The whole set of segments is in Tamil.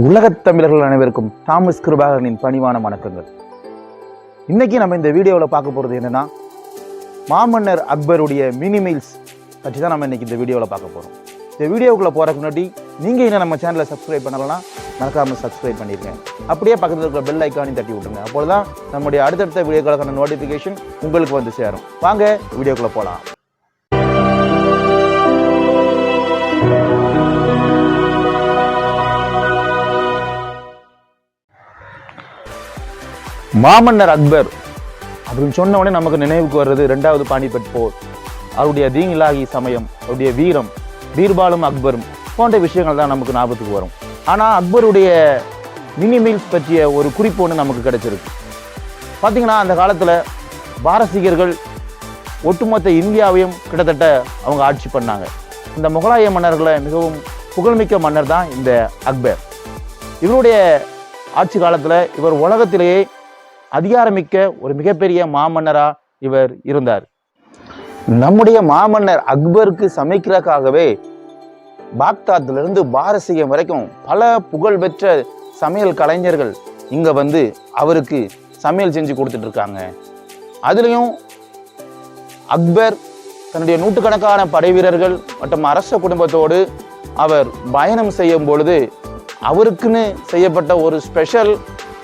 உலகத் தமிழர்கள் அனைவருக்கும் தாமஸ் கிருபாகரனின் பணிவான வணக்கங்கள். இன்றைக்கி நம்ம இந்த வீடியோவில் பார்க்க போகிறது என்னென்னா மாமன்னர் அக்பருடைய மினி மீல்ஸ் பற்றி தான் நம்ம இன்றைக்கி இந்த வீடியோவில் பார்க்க போகிறோம் இந்த வீடியோக்குள்ளே போகிறதுக்கு முன்னாடி நீங்கள் இன்னும் நம்ம சேனலை சப்ஸ்கிரைப் பண்ணலாம் மறக்காமல் சப்ஸ்கிரைப் பண்ணியிருக்கேன் அப்படியே பக்கத்தில் இருக்கிற பெல் ஐக்கானையும் தட்டி விட்டுருங்க. அப்போ தான் நம்முடைய அடுத்தடுத்த வீடியோக்களுக்கான நோட்டிஃபிகேஷன் உங்களுக்கு வந்து சேரும். வாங்க வீடியோக்குள்ளே போகலாம். மாமன்னர் அக்பர். அப்படின்னு சொன்ன உடனே நமக்கு நினைவுக்கு வர்றது ரெண்டாவது பானிபட் போர். அவருடைய தீங்கிலாகி சமயம் அவருடைய வீரம் பீர்பாலும் அக்பரும் போன்ற விஷயங்கள் தான் நமக்கு ஞாபகத்துக்கு வரும். ஆனால் அக்பருடைய மினி மீல்ஸ் பற்றிய ஒரு குறிப்பு ஒன்று நமக்கு கிடைச்சிருக்கு. பார்த்தீங்கன்னா அந்த காலத்தில் பாரசீகர்கள் ஒட்டுமொத்த இந்தியாவையும் கிட்டத்தட்ட அவங்க ஆட்சி பண்ணாங்க. இந்த முகலாய மன்னர்களை மிகவும் புகழ்மிக்க மன்னர் தான் இந்த அக்பர். இவருடைய ஆட்சி காலத்தில் இவர் உலகத்திலேயே அதிகாரமிக்க ஒரு மிகப்பெரிய மாமன்னரா இவர் இருந்தார். நம்முடைய மாமன்னர் அக்பருக்கு சமைக்கிறதுக்காகவே பாக்தாத்திலிருந்து பாரசீகம் வரைக்கும் பல புகழ்பெற்ற சமையல் கலைஞர்கள் இங்க வந்து அவருக்கு சமையல் செஞ்சு கொடுத்துட்டு இருக்காங்க அதுலேயும் அக்பர் தன்னுடைய நூற்றுக்கணக்கான படை வீரர்கள் மற்றும் அரச குடும்பத்தோடு அவர் பயணம் செய்யும் பொழுது அவருக்குன்னு செய்யப்பட்ட ஒரு ஸ்பெஷல்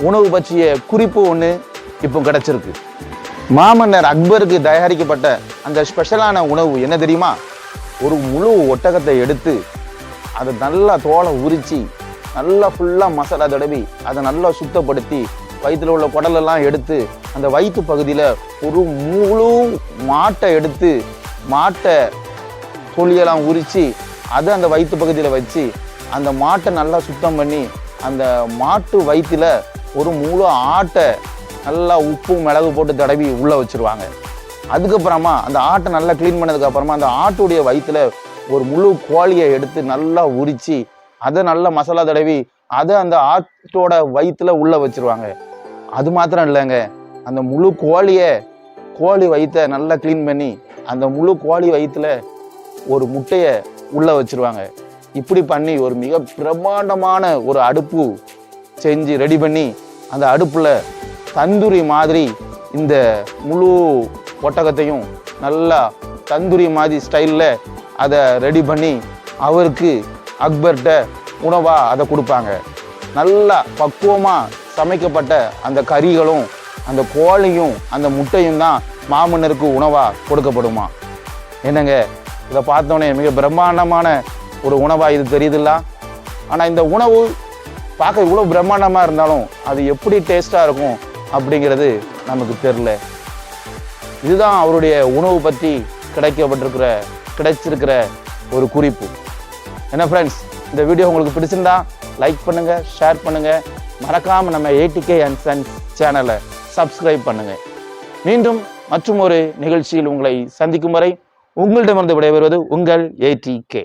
உணவு பற்றிய குறிப்பு ஒன்று இப்போ கிடச்சிருக்கு. மாமன்னர் அக்பருக்கு தயாரிக்கப்பட்ட அந்த ஸ்பெஷலான உணவு என்ன தெரியுமா? ஒரு முழு ஒட்டகத்தை எடுத்து அதை நல்லா தோலை உரித்து நல்லா ஃபுல்லாக மசாலா தடவி அதை நல்லா சுத்தப்படுத்தி வயிற்றில் உள்ள குடலெல்லாம் எடுத்து அந்த வயிற்று பகுதியில் ஒரு முழு மாட்டை எடுத்து மாட்டை தொழியெல்லாம் உரித்து அதை அந்த வயிற்று பகுதியில் வச்சு அந்த மாட்டை நல்லா சுத்தம் பண்ணி அந்த மாட்டு வயிற்றில் ஒரு முழு ஆட்டை நல்லா உப்பு மிளகு போட்டு தடவி உள்ளே வச்சிருவாங்க. அதுக்கப்புறமா அந்த ஆட்டை நல்லா க்ளீன் பண்ணதுக்கப்புறமா அந்த ஆட்டுடைய வயிற்றுல ஒரு முழு கோழியை எடுத்து நல்லா உரித்து அதை நல்லா மசாலா தடவி அதை அந்த ஆட்டோட வயிற்றுல உள்ளே வச்சிருவாங்க. அது மாத்திரம் இல்லைங்க. அந்த முழு கோழியை கோழி வயிற்ற நல்லா க்ளீன் பண்ணி அந்த முழு கோழி வயிற்றுல ஒரு முட்டையை உள்ளே வச்சிருவாங்க. இப்படி பண்ணி ஒரு மிக பிரமாண்டமான ஒரு அடுப்பு செஞ்சு ரெடி பண்ணி அந்த அடுப்பில் தந்தூரி மாதிரி இந்த முழு ஒட்டகத்தையும் நல்லா தந்தூரி மாதிரி ஸ்டைலில் அதை ரெடி பண்ணி அவருக்கு அக்பர்கிட்ட உணவாக அதை கொடுப்பாங்க. நல்லா பக்குவமாக சமைக்கப்பட்ட அந்த கறிகளும் அந்த கோழியும் அந்த முட்டையும் தான் மாமன்னருக்கு உணவாக கொடுக்கப்படுமா? என்னங்க இதை பார்த்தோன்னே மிக பிரம்மாண்டமான ஒரு உணவாக இது தெரியுதுல்ல? ஆனால் இந்த உணவு பார்க்க இவ்வளோ பிரம்மாண்டமாக இருந்தாலும் அது எப்படி டேஸ்ட்டாக இருக்கும் அப்படிங்கிறது நமக்கு தெரில இதுதான் அவருடைய உணவு பற்றி கிடைக்கப்பட்டிருக்கிற கிடைச்சிருக்கிற ஒரு குறிப்பு. என்ன ஃப்ரெண்ட்ஸ் இந்த வீடியோ உங்களுக்கு பிடிச்சிருந்தா லைக் பண்ணுங்கள் ஷேர் பண்ணுங்கள் மறக்காமல் நம்ம ஏடிகே அண்ட் சன்ஸ் சேனலை சப்ஸ்கிரைப் பண்ணுங்கள் மீண்டும் மற்றும் ஒரு நிகழ்ச்சியில் உங்களை சந்திக்கும் வரை உங்களிடமிருந்து விடைபெறுவது உங்கள் ஏடிகே